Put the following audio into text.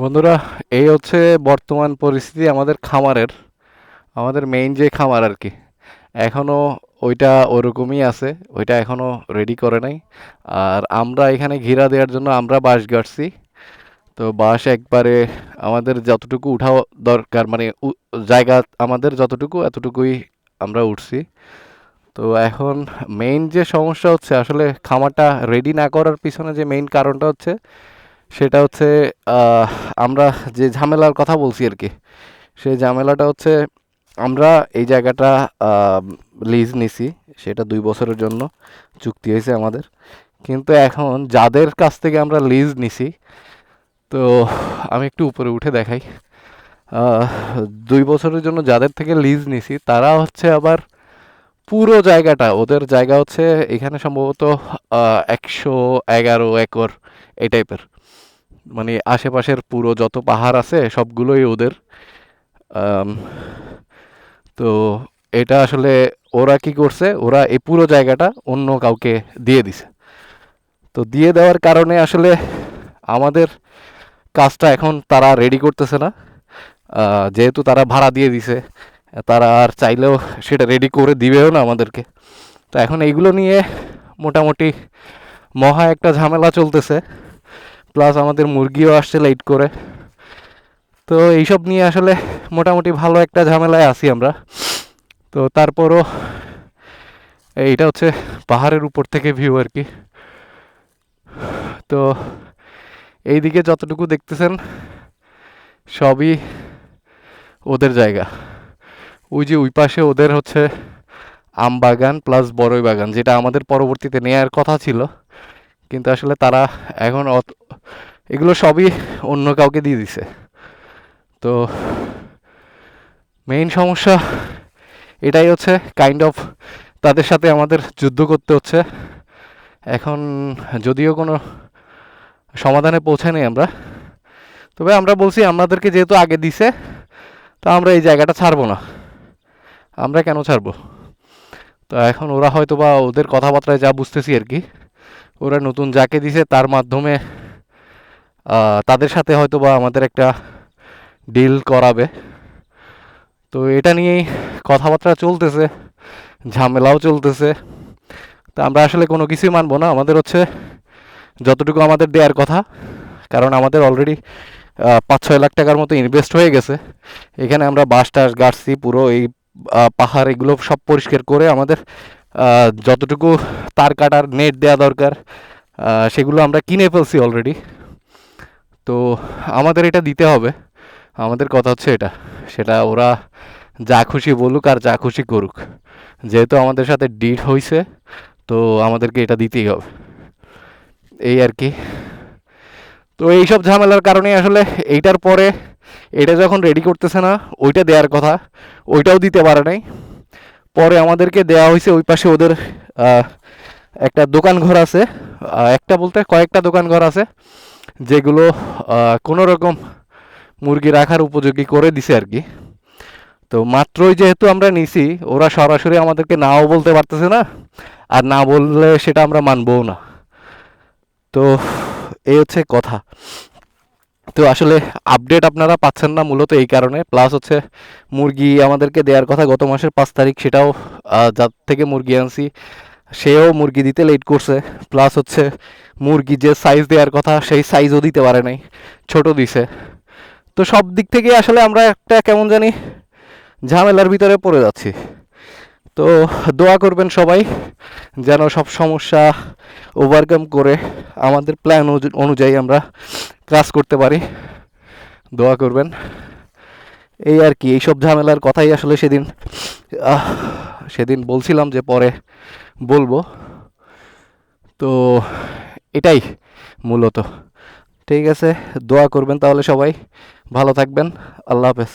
বন্ধুরা, এই হচ্ছে বর্তমান পরিস্থিতি আমাদের খামারের, আমাদের মেইন যে খামার আর কি। এখনও ওইটা ওরকমই আছে, ওইটা এখনও রেডি করে নাই। আর আমরা এখানে ঘিরা দেওয়ার জন্য আমরা বাঁশ গাড়ছি তো বাঁশ একবারে আমাদের যতটুকু উঠাও দরকার মানে জায়গা আমাদের যতটুকু, এতটুকুই আমরা উঠছি। তো এখন মেইন যে সমস্যা হচ্ছে, আসলে খামারটা রেডি না করার পিছনে যে মেইন কারণটা হচ্ছে সেটা হচ্ছে আমরা যে ঝামেলার কথা বলছি আর কি সেই ঝামেলাটা হচ্ছে আমরা এই জায়গাটা লিজ নিছি, সেটা দুই বছরের জন্য চুক্তি হয়েছে আমাদের। কিন্তু এখন যাদের কাছ থেকে আমরা লিজ নিছি, তো আমি একটু উপরে উঠে দেখাই। দুই বছরের জন্য যাদের থেকে লিজ নিছি, তারা হচ্ছে আবার পুরো জায়গাটা, ওদের জায়গা হচ্ছে এখানে সম্ভবত একশো এগারো একর, এই টাইপের মানে আশেপাশের পুরো যত পাহাড় আছে, সবগুলোই ওদের। তো এটা আসলে ওরা কি করছে, ওরা এই পুরো জায়গাটা অন্য কাউকে দিয়ে দিছে। তো দিয়ে দেওয়ার কারণে আসলে আমাদের কাজটা এখন তারা রেডি করতেছে না। যেহেতু তারা ভাড়া দিয়ে দিছে, তারা আর চাইলেও সেটা রেডি করে দিবেও না আমাদেরকে। তো এখন এইগুলো নিয়ে মোটামুটি মহা একটা ঝামেলা চলতেছে। প্লাস আমাদের মুরগিও আসছে লাইট করে। তো এইসব নিয়ে আসলে মোটামুটি ভালো একটা ঝামেলায় আছি আমরা। তো তারপরও এইটা হচ্ছে পাহাড়ের উপর থেকে ভিউ আর কি। তো এইদিকে যতটুকু দেখতেছেন, সবই ওদের জায়গা। ওই যে ওই পাশে ওদের হচ্ছে আম বাগান প্লাস বড়ই বাগান, যেটা আমাদের পরবর্তীতে নেয়ার কথা ছিল। কিন্তু আসলে তারা এখন অত এগুলো সবই অন্য কাউকে দিয়ে দিছে। তো মেইন সমস্যা এটাই হচ্ছে কাইন্ড অফ তাদের সাথে আমাদের যুদ্ধ করতে হচ্ছে। এখন যদিও কোনো সমাধানে পৌঁছায়নি আমরা। তবে আমরা বলছি আমাদেরকে যেহেতু আগে দিছে, তো আমরা এই জায়গাটা ছাড়বো না। আমরা কেন ছাড়বো? তো এখন ওরা হয়তো বা ওদের কথাবার্তায় যা বুঝতেছি আর কি। ওরা নতুন যাকে দিছে তার মাধ্যমে তাদের সাথে হয়তো বা আমাদের একটা ডিল করাবে। তো এটা নিয়েই কথাবার্তা চলতেছে, ঝামেলাও চলতেছে। তো আমরা আসলে কোনো কিছুই মানব না। আমাদের হচ্ছে যতটুকু আমাদের দেওয়ার কথা, কারণ আমাদের অলরেডি পাঁচ ছয় লাখ টাকার মতো ইনভেস্ট হয়ে গেছে। এখানে আমরা বাস টাস গাড়ছি, পুরো এই পাহাড়, এগুলো সব পরিষ্কার করে আমাদের যতটুকু তার কাটার নেট দেওয়া দরকার সেগুলো আমরা কিনে ফেলছি অলরেডি তো আমাদের এটা দিতে হবে। আমাদের কথা হচ্ছে এটা, সেটা ওরা যা খুশি বলুক আর যা খুশি করুক। যেহেতু আমাদের সাথে ডিট হয়েছে তো আমাদেরকে এটা দিতেই হবে। এই আর কি। তো এইসব ঝামেলার কারণে আসলে এইটার পরে এটা যখন রেডি করতেছে না, ওইটা দেওয়ার কথা, ওইটাও দিতে পারে নাই। পরে আমাদেরকে দেওয়া হয়েছে ওই পাশে ওদের একটা দোকান ঘর আছে একটা বলতে কয়েকটা দোকান ঘর আছে, যেগুলো কোনো রকম মুরগি রাখার উপযোগী করে দিছে আর কি। তো মাত্রই যেহেতু আমরা নিছি, ওরা সরাসরি আমাদেরকে নাও বলতে পারতেছে না, আর না বললে সেটা আমরা মানবও না। তো এই হচ্ছে কথা। তো আসলে আপডেট আপনারা পাচ্ছেন না মূলত এই কারণে। প্লাস হচ্ছে মুরগি আমাদেরকে দেওয়ার কথা গত মাসের পাঁচ তারিখ, সেটাও যার থেকে মুরগি আনছি, সেও মুরগি দিতে লেট করছে। প্লাস হচ্ছে মুরগি যে সাইজ দেওয়ার কথা, সেই সাইজও দিতে পারে নাই, ছোট দিছে। তো সব দিক থেকে আসলে আমরা একটা কেমন জানি ঝামেলার ভিতরে পড়ে যাচ্ছি। তো দোয়া করবেন সবাই যেন সব সমস্যা ওভারকাম করে আমাদের প্ল্যান অনুযায়ী আমরা কাজ করতে পারি। দোয়া করবেন। এই আর কি, এইসব ঝামেলার কথাই আসলে সেদিন সেদিন বলছিলাম যে পরে বলব। তো এটাই মূলত। ঠিক আছে, দোয়া করবেন তাহলে সবাই। ভালো থাকবেন। আল্লাহ হাফেজ।